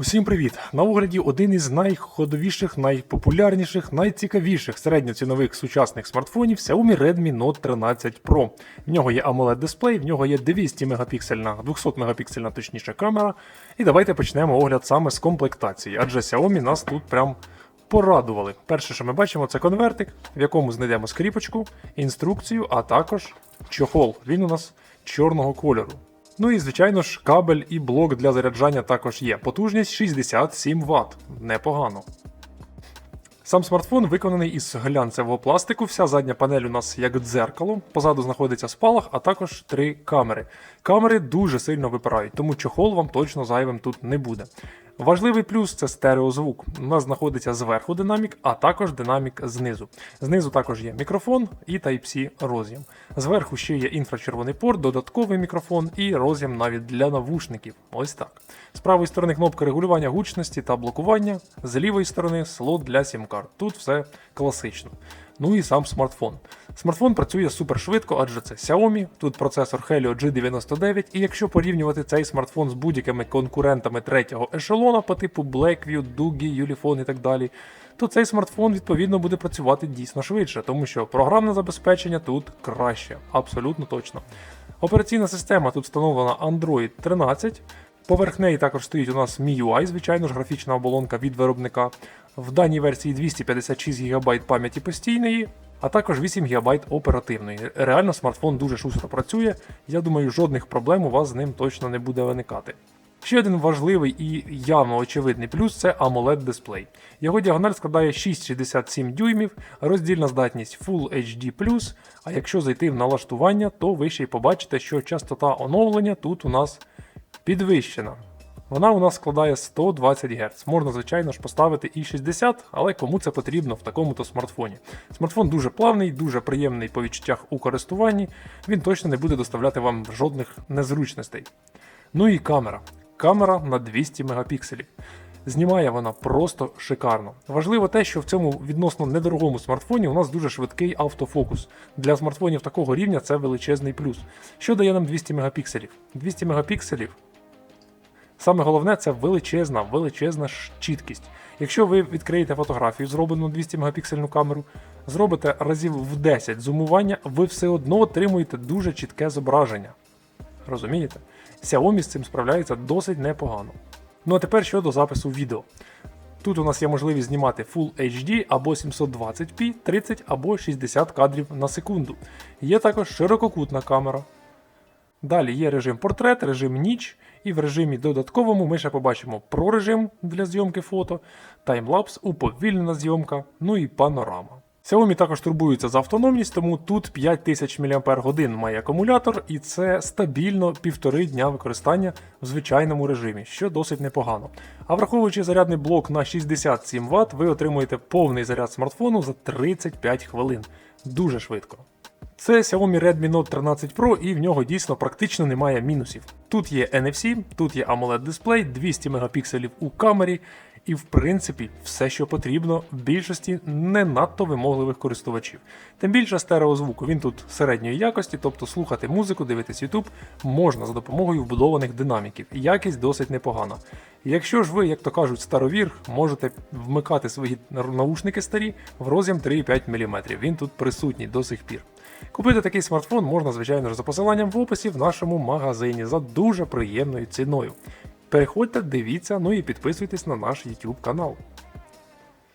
Усім привіт! На огляді один із найходовіших, найпопулярніших, найцікавіших середньоцінових сучасних смартфонів Xiaomi Redmi Note 13 Pro. В нього є AMOLED дисплей, в нього є 200 мегапіксельна, 200 мегапіксельна точніше камера. І давайте почнемо огляд саме з комплектації, адже Xiaomi нас тут прям порадували. Перше, що ми бачимо, це конвертик, в якому знайдемо скріпочку, інструкцію, а також чохол. Він у нас чорного кольору. Ну і звичайно ж, кабель і блок для заряджання також є. Потужність 67 Вт. Непогано. Сам смартфон виконаний із глянцевого пластику. Вся задня панель у нас як дзеркало. Позаду знаходиться спалах, а також три камери. Камери дуже сильно випирають, тому чохол вам точно зайвим тут не буде. Важливий плюс це стереозвук. У нас знаходиться зверху динамік, а також динамік знизу. Знизу також є мікрофон і Type-C роз'єм. Зверху ще є інфрачервоний порт, додатковий мікрофон і роз'єм навіть для навушників. Ось так. З правої сторони кнопка регулювання гучності та блокування, з лівої сторони слот для сім-карт. Тут все класично. Ну і сам смартфон. Смартфон працює супер швидко, адже це Xiaomi, тут процесор Helio G99, і якщо порівнювати цей смартфон з будь-якими конкурентами третього ешелона по типу Blackview, Doogee, Ulefone і так далі, то цей смартфон відповідно буде працювати дійсно швидше, тому що програмне забезпечення тут краще, абсолютно точно. Операційна система тут встановлена Android 13. Поверх неї також стоїть у нас MIUI, звичайно ж, графічна оболонка від виробника. В даній версії 256 ГБ пам'яті постійної, а також 8 ГБ оперативної. Реально смартфон дуже шустро працює. Я думаю, жодних проблем у вас з ним точно не буде виникати. Ще один важливий і явно очевидний плюс це AMOLED дисплей. Його діагональ складає 6,67 дюймів, роздільна здатність Full HD+, а якщо зайти в налаштування, то ви ще й побачите, що частота оновлення тут у нас підвищена. Вона у нас складає 120 Гц. Можна, звичайно ж, поставити і 60, але кому це потрібно в такому-то смартфоні. Смартфон дуже плавний, дуже приємний по відчуттях у користуванні. Він точно не буде доставляти вам жодних незручностей. Ну і камера. Камера на 200 мегапікселів. Знімає вона просто шикарно. Важливо те, що в цьому відносно недорогому смартфоні у нас дуже швидкий автофокус. Для смартфонів такого рівня це величезний плюс. Що дає нам 200 мегапікселів? 200 мегапікселів Саме головне це величезна, величезна чіткість. Якщо ви відкриєте фотографію, зроблену 200 мегапіксельну камеру, зробите разів в 10 зумування, ви все одно отримуєте дуже чітке зображення. Розумієте? Xiaomi з цим справляється досить непогано. Ну а тепер щодо запису відео. Тут у нас є можливість знімати Full HD або 720p, 30 або 60 кадрів на секунду. Є також ширококутна камера. Далі є режим портрет, режим ніч, і в режимі додатковому ми ще побачимо про режим для зйомки фото, таймлапс, уповільнена зйомка, ну і панорама. Xiaomi також турбується за автономність, тому тут 5000 мАч має акумулятор, і це стабільно півтори дня використання в звичайному режимі, що досить непогано. А враховуючи зарядний блок на 67 Вт, ви отримуєте повний заряд смартфону за 35 хвилин. Дуже швидко. Це Xiaomi Redmi Note 13 Pro і в нього дійсно практично немає мінусів. Тут є NFC, тут є AMOLED дисплей, 200 мегапікселів у камері, і в принципі все, що потрібно в більшості не надто вимогливих користувачів. Тим більше стереозвуку він тут середньої якості, тобто слухати музику, дивитись YouTube можна за допомогою вбудованих динаміків. Якість досить непогана. Якщо ж ви, як то кажуть, старовір, можете вмикати свої наушники старі в роз'єм 3,5 мм. Він тут присутній до сих пір. Купити такий смартфон можна, звичайно ж, за посиланням в описі в нашому магазині за дуже приємною ціною. Переходьте, дивіться, ну і підписуйтесь на наш YouTube канал.